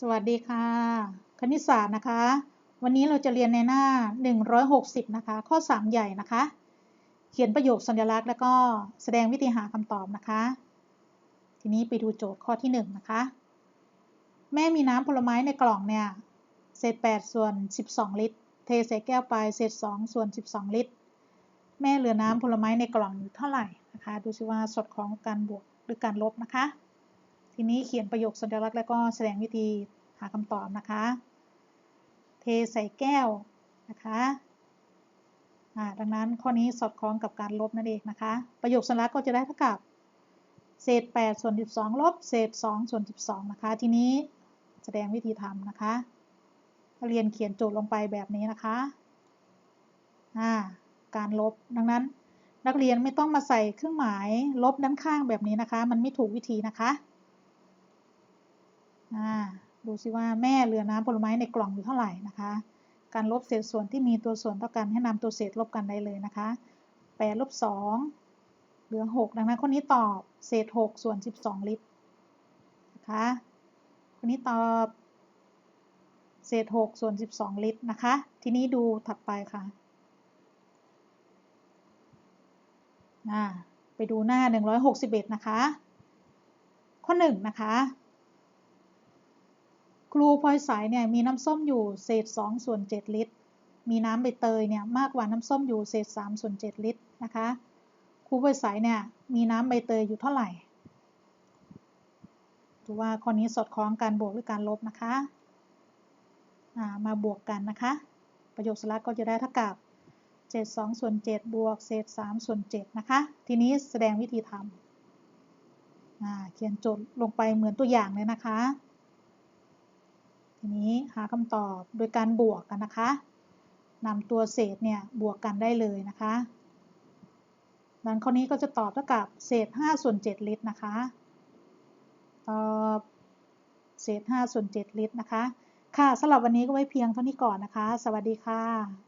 สวัสดีค่ะ คณิตศาสตร์นะคะ วันนี้เราจะเรียนในหน้า 160 นะคะ ข้อ 3 ใหญ่นะคะ เขียนประโยคสัญลักษณ์แล้วก็แสดงวิธีหาคำตอบนะคะ ทีนี้ไปดูโจทย์ข้อที่ 1 นะคะ แม่มีน้ำผลไม้ในกล่องเนี่ยเศษ 8 ส่วน 12 ลิตร เทใส่แก้วไปเศษ 2 ส่วน 12 ลิตร แม่เหลือน้ำผลไม้ในกล่องอยู่เท่าไหร่นะคะ ดูซิว่าสอดคล้องกับการบวกหรือการลบนะคะ ทีนี้เขียนประโยคสัญลักษณ์แล้วก็แสดงวิธีหาคำตอบนะคะ เทใส่แก้วนะคะดังนั้นข้อนี้สอดคล้องกับการลบนั่นเองนะคะ ประโยคสัญลักษณ์ก็จะได้เท่ากับเศษ8ส่วน12 ลบเศษ2ส่วน12 นะคะ ทีนี้แสดงวิธีทำนะคะ เรียนเขียนโจทย์ลงไปแบบนี้นะคะการลบดังนั้น นักเรียนไม่ต้องมาใส่เครื่องหมายลบด้านข้างแบบนี้นะคะ มันไม่ถูกวิธีนะคะ ดูซิว่าแม่เหลือน้ำผลไม้ในกล่องอยู่เท่าไหร่นะคะ การลบเศษส่วนที่มีตัวส่วนเท่ากันให้นำตัวเศษลบกันได้เลยนะคะ8ลบ2เหลือ 6 ดังนั้นข้อนี้ตอบเศษ 6 ส่วน 12 ลิตรนะคะข้อนี้ตอบเศษ 6 ส่วน 12 ลิตรนะคะ ทีนี้ดูถัดไปค่ะไปดูหน้า 161 นะคะ ข้อ 1 นะคะ รูพลอยสายเนี่ยมีน้ำส้มอยู่เศษ2ส่วน7ลิตร มีน้ำใบเตยเนี่ยมากกว่าน้ำส้มอยู่เศษ3ส่วน7ลิตรนะคะครูพลอยสายเนี่ยมีน้ำใบเตยอยู่เท่าไหร่ดูว่าข้อนี้สอดคล้องการบวกหรือการลบนะคะมาบวกกันนะคะ ประโยคสลักก็จะได้เท่ากับเศษ2ส่วน7บวกเศษ3ส่วน7นะคะ ทีนี้แสดงวิธีทำเขียนโจทย์ลงไปเหมือนตัวอย่างเลยนะคะ หาคำตอบโดยการบวกกันนะคะนำตัวเศษเนี่ยบวกกันได้เลยนะคะดังข้อนี้ก็จะตอบเท่ากับเศษ5ส่วน7ลิตรนะคะ ตอบเศษ5ส่วน7ลิตรนะคะ ค่ะสำหรับวันนี้ก็ไว้เพียงเท่านี้ก่อนนะคะ สวัสดีค่ะ